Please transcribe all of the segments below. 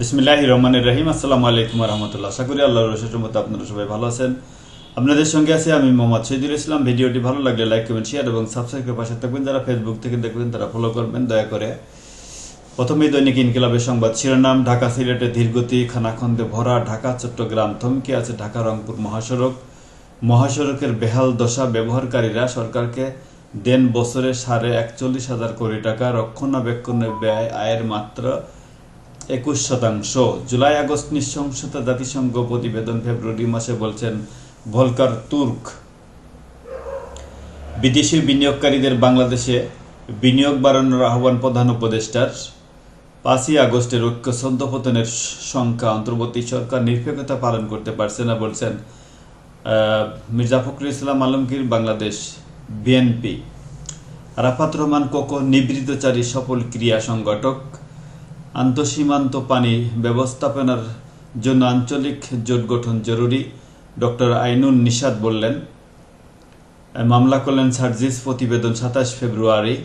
বিসমিল্লাহ রহমানের রহিম। আসসালামু আলাইকুম রহমতুল্লাহ। আশা করি আল্লাহর রসের মতো আপনারা সবাই ভালো আছেন। আপনাদের সঙ্গে আছি আমি মোহাম্মদ শহীদুল ইসলাম। ভিডিওটি ভালো লাগলে লাইক, কমেন্ট শেয়ার এবং সাবস্ক্রাইব করে পাশে থাকবেন। যারা ফেসবুক থেকে দেখবেন, তারা ফলো করবেন। দয়া করে প্রথমেই দৈনিক ইনকিলাবের সংবাদ শিরোনাম, ঢাকা সিলেটে ধীরগতি, খানাখন্দে ভরা ঢাকা, চট্টগ্রাম থমকে আছে ঢাকা, রংপুর মহাসড়ক। মহাসড়কের বেহাল দশা ব্যবহারকারীরা সরকারকে দেন বছরে সাড়ে একচল্লিশ হাজার কোটি টাকা রক্ষণাবেক্ষণের ব্যয়, আয়ের মাত্র একুশ শতাংশ। জুলাই, আগস্ট নৃশংসতা জাতিসংঘ প্রতিবেদন ফেব্রুয়ারি মাসে বলছেন, ভলকার তুর্ক। বিদেশি বিনিয়োগকারীদের বাংলাদেশে বিনিয়োগ বাড়ানোর আহ্বান প্রধান উপদেষ্টার। পাঁচই আগস্টের ঐক্য ছন্দপতনের সংখ্যা অন্তর্বর্তী সরকার নিরপেক্ষতা পালন করতে পারছে না বলছেন মির্জা ফখরুল ইসলাম আলমগীর, বাংলাদেশ বিএনপি। রাফাত রহমান কোকো নিবৃতচারী সফল ক্রিয়া সংগঠক। আন্তঃসীমান্ত পানি ব্যবস্থাপনার জন্য আঞ্চলিক জোট গঠন জরুরি। ডক্টর আইনুন নিশাদ বললেন, মামলা করলেন সার্জিস প্রতিবেদন সাতাশ ফেব্রুয়ারি।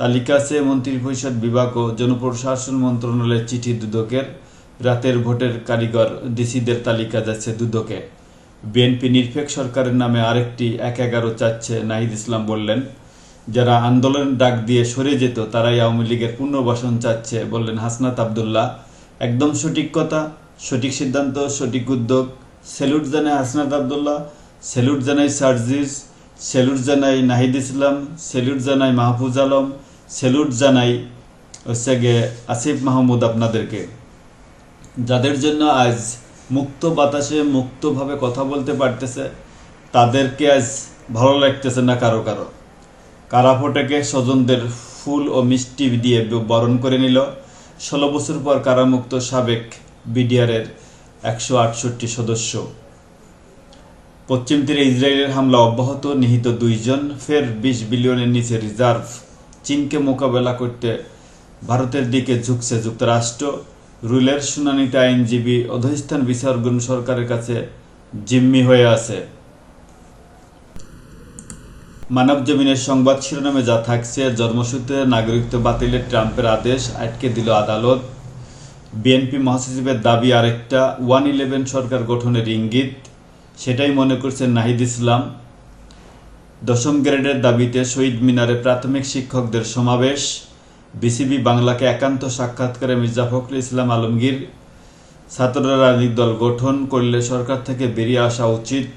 তালিকা চেয়ে মন্ত্রিপরিষদ বিভাগ ও জনপ্রশাসন মন্ত্রণালয়ের চিঠি দুদকের। রাতের ভোটের কারিগর ডিসিদের তালিকা যাচ্ছে দুদকে। বিএনপি নিরপেক্ষ সরকারের নামে আরেকটি এক এগারো চাচ্ছে নাহিদ ইসলাম বললেন যারা আন্দোলন ডাক দিয়ে সরে যেত, তারাই আওয়ামী লীগের পুনর্বাসন চাচ্ছে, বললেন হাসনাত আবদুল্লাহ। একদম সঠিক কথা, সঠিক সিদ্ধান্ত, সঠিক উদ্যোগ। সেলুট জানাই হাসনাত আবদুল্লাহ, সেলুট জানাই সার্জিস, সেলুট জানাই নাহিদ ইসলাম, সেলুট জানাই মাহফুজ আলম, সেলুট জানাই হচ্ছে গিয়ে আসিফ মাহমুদ আপনাদেরকে। যাদের জন্য আজ মুক্ত বাতাসে মুক্তভাবে কথা বলতে পারতেছে, তাদেরকে আজ ভালো লাগতেছে না কারও কারও? কারা ফোটেকে স্বজনদের ফুল ও মিষ্টি দিয়ে বরণ করে নিল। ষোলো বছর পর কারামুক্ত সাবেক বিডিআরের একশো আটষট্টি সদস্য। পশ্চিম তীরে ইসরায়েলের হামলা অব্যাহত, নিহিত দুইজন, ফের বিশ বিলিয়নের নিচে রিজার্ভ। চীনকে মোকাবেলা করতে ভারতের দিকে ঝুঁকছে যুক্তরাষ্ট্র। রুলের শুনানিতে আইনজীবী অধস্থান বিচারগুন সরকারের কাছে জিম্মি হয়ে আছে। মানব জমিনের সংবাদ শিরোনামে যা থাকছে, জন্মসূত্রে নাগরিকত্ব বাতিলের ট্রাম্পের আদেশ আটকে দিল আদালত। বিএনপি মহাসচিবের দাবি আরেকটা, ওয়ান ইলেভেন সরকার গঠনের ইঙ্গিত, সেটাই মনে করছেন নাহিদ ইসলাম। দশম গ্রেডের দাবিতে শহীদ মিনারে প্রাথমিক শিক্ষকদের সমাবেশ। বিসিবি বাংলাকে একান্ত সাক্ষাৎকারে মির্জা ফখরুল ইসলাম আলমগীর। ছাত্ররা রাজনৈতিক দল গঠন করলে সরকার থেকে বেরিয়ে আসা উচিত।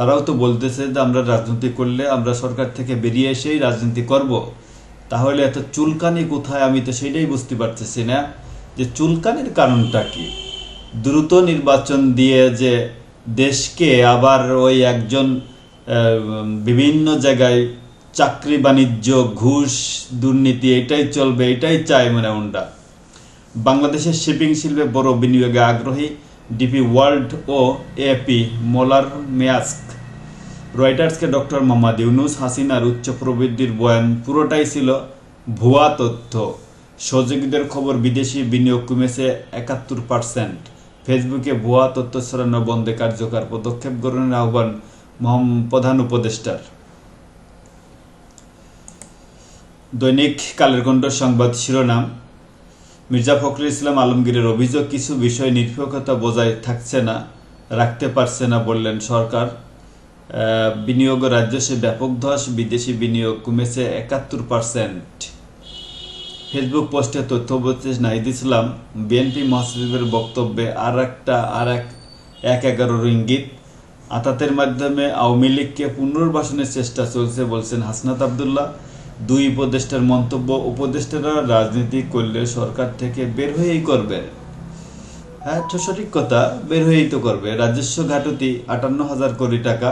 তারাও তো বলতেছে যে আমরা রাজনীতি করলে আমরা সরকার থেকে বেরিয়ে এসেই রাজনীতি করব। তাহলে এত চুলকানি কোথায়? আমি তো সেটাই বুঝতে পারতেছি না যে চুলকানির কারণটা কি? দ্রুত নির্বাচন দিয়ে যে দেশকে আবার ওই একজন বিভিন্ন জায়গায় চাকরি, বাণিজ্য, ঘুষ, দুর্নীতি, এটাই চলবে, এটাই চায় মানে ওনরা বাংলাদেশের শিপিং শিল্পে বড় বিনিয়োগে আগ্রহী ডিপি ওয়ার্ল্ড ও এপি মোলার মেয়াস্ক রয়টার্সকে ডক্টর মোহাম্মদ ইউনুস হাসিনার উচ্চ প্রবৃদ্ধির বয়ান, পুরোটাই ছিল ভুয়া তথ্য। সহযোগীদের খবর বিদেশি বিনিয়োগ কমেছে একাত্তর পার্সেন্ট ফেসবুকে ভুয়া তথ্য ছড়ানো বন্ধে কার্যকর পদক্ষেপ গ্রহণের আহ্বান প্রধান উপদেষ্টার। দৈনিক কালের কণ্ঠ সংবাদ শিরোনাম, মির্জা ফখরুল ইসলাম আলমগীরের অভিযোগ, কিছু বিষয় নিরপেক্ষতা বজায় থাকছে না, রাখতে পারছে না বললেন সরকার। বিনিয়োগ রাজস্বে ব্যাপক ধস, বিদেশি বিনিয়োগ কমেছে একাত্তর পার্সেন্ট ফেসবুক পোস্টে তথ্য বলছে, নাহিদ ইসলাম, বিএনপি মহাসচিবের বক্তব্যে আর একটা, আর এক এক এগারোর ইঙ্গিত আতাতের মাধ্যমে আওয়ামী লীগকে পুনর্বাসনের চেষ্টা চলছে বলছেন হাসনাত আবদুল্লাহ। দুই উপদেষ্টার মন্তব্য, উপদেষ্টারা রাজনীতি করলে সরকার থেকে বের হয়েই করবে। হ্যাঁ সঠিক কথা, বের হয়েই তো করবে। রাজস্ব ঘাটতি আটান্ন হাজার কোটি টাকা।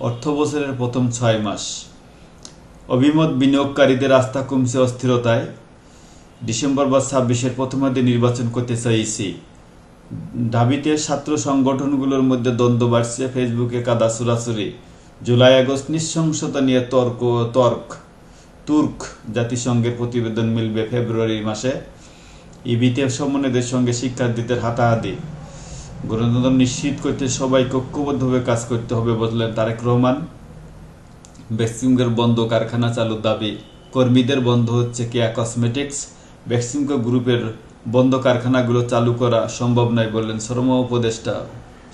অর্থ বছরের প্রথম ছয় মাস। অভিমত বিনিয়োগকারীদের আস্থা কমছে অস্থিরতায়। ডিসেম্বর বা ছাব্বিশের প্রথমার্ধে নির্বাচন করতে চাইছি। ঢাবিতে ছাত্র সংগঠনগুলোর মধ্যে দ্বন্দ্ব বাড়ছে, ফেসবুকে কাদা সুরাসুরি জুলাই আগস্ট নৃশংসতা নিয়ে তর্ক তর্ক, তুর্ক জাতিসংঘের প্রতিবেদন মিলবে ফেব্রুয়ারি মাসে। ইবিতে সমন্বয়দের সঙ্গে শিক্ষার্থীদের হাতাহাতি। গণতন্ত্র নিশ্চিত করতে সবাই ঐক্যবদ্ধভাবে কাজ করতে হবে বললেন তারেক রহমান। বেক্সিমগের বন্ধ কারখানা চালুর দাবি, কর্মীদের বন্ধ হচ্ছে কেয়া কসমেটিক্স। বেক্সিমকো গ্রুপের বন্ধ কারখানাগুলো চালু করা সম্ভব নয় বললেন শ্রম উপদেষ্টা।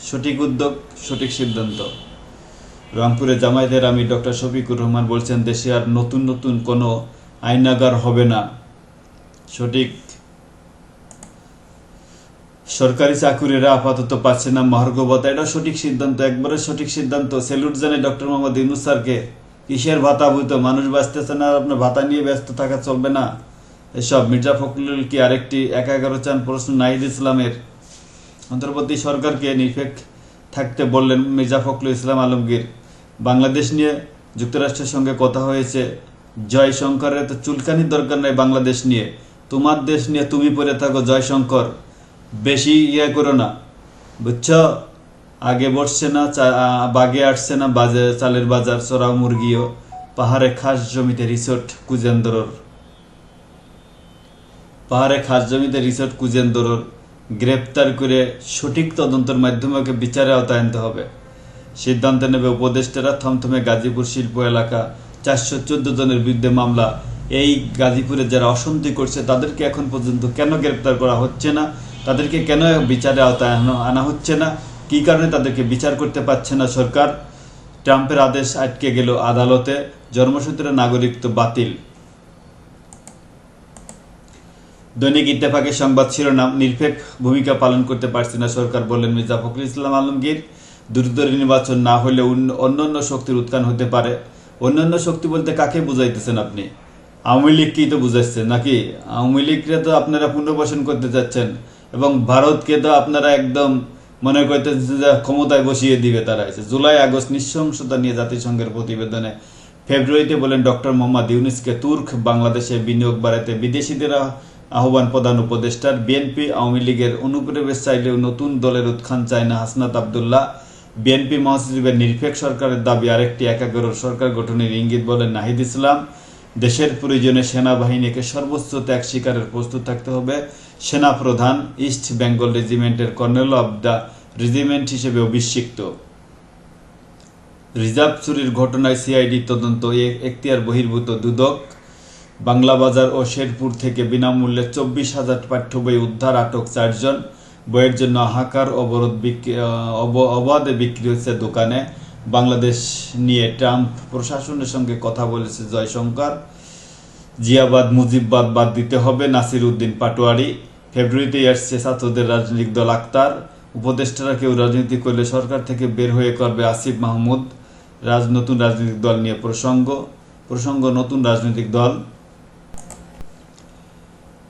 সঠিক উদ্যোগ, সঠিক সিদ্ধান্ত। রংপুরে জামায়াতের আমি ডক্টর শফিকুর রহমান বলছেন, দেশে আর নতুন নতুন কোনো আইনাগার হবে না। সঠিক সরকারি চাকুরিরা আপাতত পাচ্ছে না মহার্ঘ ভাতা এটা সঠিক সিদ্ধান্ত, একবারে সঠিক সিদ্ধান্ত। স্যালুট জানে ডক্টর মোহাম্মদ ইউনুস স্যারকে। কিসের ভাতা ভূত মানুষ বাঁচতেছে না আপনার ভাতা নিয়ে ব্যস্ত থাকা চলবে না। এসব মির্জা ফখরুল কি আরেকটি এক এগারো চান প্রশ্ন নাহিদ ইসলামের? অন্তর্বর্তী সরকারকে নিরপেক্ষ থাকতে বললেন মির্জা ফখরুল ইসলাম আলমগীর। বাংলাদেশ নিয়ে যুক্তরাষ্ট্রের সঙ্গে কথা হয়েছে। জয়শঙ্করের তো চুলকানির দরকার নাই বাংলাদেশ নিয়ে। তোমার দেশ নিয়ে তুমি পড়ে থাকো জয়শঙ্কর। বেশি ইয়ে করো না। বুঝছ? আগে বসছে না বাগে আসছে না বাজার চালের বাজার চড়াও মুরগিও। পাহাড়ে খাস জমিতে রিসোর্ট কুজেন্দ্রর। পাহাড়ে খাস জমিতে রিসোর্ট কুজেন্দ্রর। গ্রেপ্তার করে সঠিক তদন্তের মাধ্যমে বিচারে আওতায় আনতে হবে। সিদ্ধান্ত নেবে উপদেষ্টারা থমথমে গাজীপুর শিল্প এলাকা। চারশো চোদ্দ জনের বিরুদ্ধে মামলা। এই গাজীপুরে যারা অশান্তি করছে, তাদেরকে এখন পর্যন্ত কেন গ্রেপ্তার করা হচ্ছে না? তাদেরকে কেন বিচারে আওতায় আনা- হচ্ছে না? কী কারণে তাদেরকে বিচার করতে পারছে না সরকার? ট্রাম্পের আদেশ আটকে গেল আদালতে। জন্মসূত্রে নাগরিকত্ব বাতিল। দৈনিক ইত্তেফাকের সংবাদ শিরোনাম, নিরপেক্ষ ভূমিকা পালন করতে পারছে না সরকার, বললেন মির্জা ফখরুল ইসলাম আলমগীর। দ্রুত নির্বাচন না হলে অন্য- অন্যান্য শক্তির উত্থান হতে পারে। অন্যান্য শক্তি বলতে কাকে বুঝাইতেছেন আপনি? আওয়ামী লীগকেই তো বুঝাচ্ছেন নাকি? আওয়ামী লীগকে তো আপনারা পুনর্বাসন করতে যাচ্ছেন এবং ভারতকে তো আপনারা একদম মনে করতেছেন যে ক্ষমতায় বসিয়ে দিবে তারা এসে। জুলাই, আগস্ট নৃশংসতা নিয়ে জাতিসংঘের প্রতিবেদনে ফেব্রুয়ারিতে বলেন ডক্টর মোহাম্মদ ইউনিসকে তুর্ক বাংলাদেশে বিনিয়োগ বাড়াতে বিদেশিদের আহ্বান প্রধান উপদেষ্টার বিএনপি আওয়ামী লীগের অনুপ্রবেশ চাইলেও নতুন দলের উত্থান চায় না হাসনাত আবদুল্লাহ। বিএনপি মহাসচিবের নিরপেক্ষ সরকারের দাবি আরেকটি একাগ্র সরকার গঠনের ইঙ্গিত বলেন নাহিদ ইসলাম। দেশের প্রয়োজনে সেনাবাহিনীকে সর্বোচ্চ ত্যাগ স্বীকারের প্রস্তুত থাকতে হবে। সেনা প্রধান ইস্ট বেঙ্গল রেজিমেন্টের কর্নেল অব দ্য রেজিমেন্ট হিসেবে অভিষিক্ত রিজার্ভ চুরির ঘটনায় সিআইডি তদন্ত এখতিয়ার বহির্ভূত দুদক। বাংলা বাজার ও শেরপুর থেকে বিনামূল্যে চব্বিশ হাজার পাঠ্য বই উদ্ধার আটক চারজন। বইয়ের জন্য হাকার অবরোধ অবাধে বিক্রি হচ্ছে দোকানে। বাংলাদেশ নিয়ে ট্রাম্প প্রশাসনের সঙ্গে কথা বলেছে জয়শঙ্কর। জিয়াবাদ, মুজিববাদ বাদ দিতে হবে। নাসির উদ্দিন পাটোয়ারি, ফেব্রুয়ারিতে আসছে ছাত্রদের রাজনৈতিক দল আক্তার উপদেষ্টারা কেউ রাজনীতি করলে সরকার থেকে বের হয়ে করবে আসিফ মাহমুদ। রাজ, নতুন রাজনৈতিক দল নিয়ে প্রসঙ্গ। প্রসঙ্গ, নতুন রাজনৈতিক দল।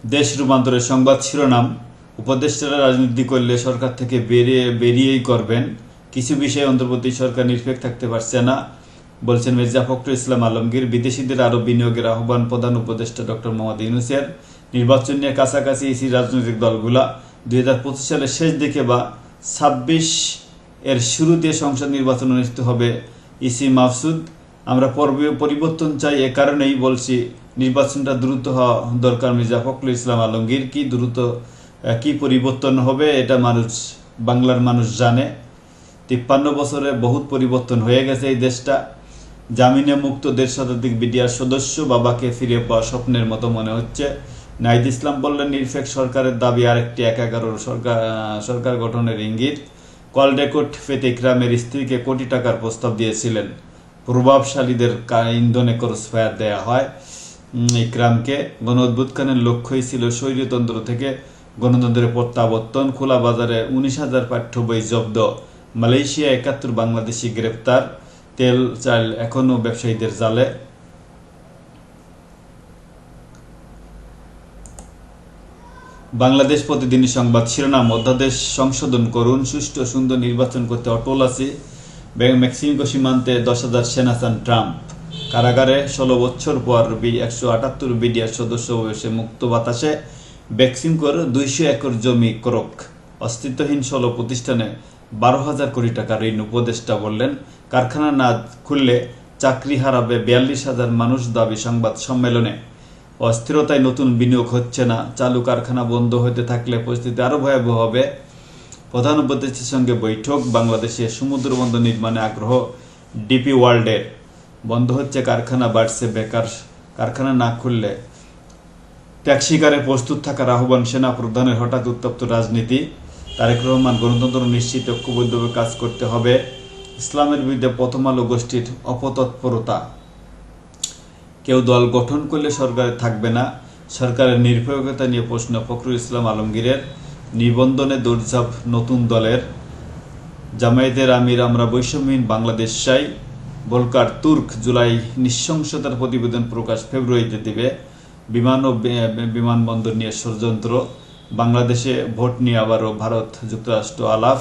দেশ রূপান্তরের সংবাদ শিরোনাম। উপদেষ্টারা রাজনীতি করলে সরকার থেকে বেরিয়ে বেরিয়েই করবেন কিছু বিষয়ে অন্তর্বর্তী সরকার নিরপেক্ষ থাকতে পারছে না, বলছেন মির্জা ফখরুল ইসলাম আলমগীর। বিদেশিদের আরও বিনিয়োগের আহ্বান প্রধান উপদেষ্টা ডক্টর মোহাম্মদ ইউনুসের। নির্বাচন নিয়ে কাছাকাছি ইসি রাজনৈতিক দলগুলা। দুই হাজার পঁচিশ সালের শেষ দিকে বা ছাব্বিশ এর শুরুতে সংসদ নির্বাচন অনুষ্ঠিত হবে ইসি মাহসুদ আমরা পর্ব- পরিবর্তন চাই এ কারণেই বলছি নির্বাচনটা দ্রুত হওয়া দরকার। মির্জা ফখরুল ইসলাম আলমগীর কি দ্রুত কি পরিবর্তন হবে এটা মানুষ, বাংলার মানুষ জানে। তিপ্পান্ন বছরে বহুত পরিবর্তন হয়ে গেছে এই দেশটা। জামিনে মুক্ত দেড় শতাধিক বিডিআর সদস্য বাবাকে ফিরে পাওয়া স্বপ্নের মতো মনে হচ্ছে। নাইদ ইসলাম বললেন নিরপেক্ষ সরকারের দাবি আরেকটি এক এগারোর সরকার সরকার গঠনের ইঙ্গিত। কল রেকর্ড পেতে ইকরামের স্ত্রীকে কোটি টাকার প্রস্তাব দিয়েছিলেন। প্রভাবশালীদের ইন্ধনে ক্রস ফায়ার দেয়া হয় ইকরামকে। গণ অভ্যুত্থানের লক্ষ্যই ছিল স্বৈরতন্ত্র থেকে গণতন্ত্রের প্রত্যাবর্তন। খোলা বাজারে উনিশ হাজার পাঠ্য বই জব্দ। মালয়েশিয়া একাত্তর বাংলাদেশি গ্রেপ্তার, তেল, চাল এখনও ব্যবসায়ীদের জালে। বাংলাদেশ প্রতিদিনই সংবাদ শিরোনাম, অধ্যাদেশ সংশোধন করুন, সুষ্ঠু সুন্দর নির্বাচন করতে অটল আছে। মেক্সিকো সীমান্তে দশ হাজার সেনা চান ট্রাম্প। কারাগারে ষোলো বছর পর একশো আটাত্তর বিডিআর সদস্য বয়সে মুক্ত বাতাসে। মেক্সিকোর দুইশো একর জমি ক্রোক। অস্তিত্বহীন ষোলো প্রতিষ্ঠানে বারো হাজার কোটি টাকা ঋণ উপদেষ্টা বললেন, কারখানা না খুললে চাকরি হারাবে বিয়াল্লিশ হাজার মানুষ দাবি সংবাদ সম্মেলনে। অস্থিরতায় নতুন বিনিয়োগ হচ্ছে না, চালু কারখানা বন্ধ হতে থাকলে পরিস্থিতি আরও ভয়াবহ হবে। প্রধান উপদেষ্টার সঙ্গে বৈঠক, বাংলাদেশে সমুদ্র বন্দর নির্মাণে আগ্রহ, ডিপি ওয়ার্ল্ডের বন্ধ হচ্ছে কারখানা, বাড়ছে বেকার, কারখানা না খুললে ত্যাগ স্বীকারে প্রস্তুত থাকার আহ্বান সেনা প্রধানের হঠাৎ উত্তপ্ত রাজনীতি। তারেক রহমান গণতন্ত্র নিশ্চিত ঐক্যবদ্ধভাবে কাজ করতে হবে। ইসলামের বিরুদ্ধে প্রথম আলো গোষ্ঠীর অপতৎপরতা। কেউ দল গঠন করলে সরকারে থাকবে না। সরকারের নির্ভরতা নিয়ে প্রশ্ন ফখরুল ইসলাম আলমগীরের। নিবন্ধনে দৌড়ঝাঁপ নতুন দলের। জামায়াতের আমির আমরা বৈষম্যহীন বাংলাদেশ চাই। বলকার তুর্ক জুলাই নৃশংসতার প্রতিবেদন প্রকাশ ফেব্রুয়ারিতে দিবে। বিমান ও বিমানবন্দর নিয়ে ষড়যন্ত্র। বাংলাদেশে ভোট নিয়ে আবারও ভারত যুক্তরাষ্ট্র আলাফ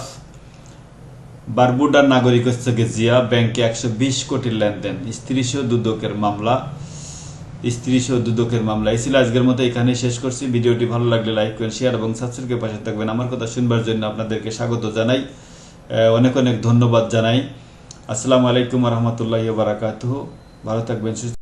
বারবুডার নাগরিক থেকে জিয়া ব্যাংকে একশো বিশ কোটির লেনদেন, স্ত্রী সহ দুদকের মামলা। স্ত্রী সহ দুদকের মামলা, এই আজকের মতো এখানে শেষ করছি। ভিডিওটি ভালো লাগলে লাইক করেন শেয়ার এবং সাবস্ক্রাইবের পাশে থাকবেন। আমার কথা শুনবার জন্য আপনাদেরকে স্বাগত জানাই। অনেক অনেক ধন্যবাদ জানাই। আসসালামু আলাইকুম রহমতুল্লাহ বারাকাতুহ। ভালো থাকবেন, সুস্থ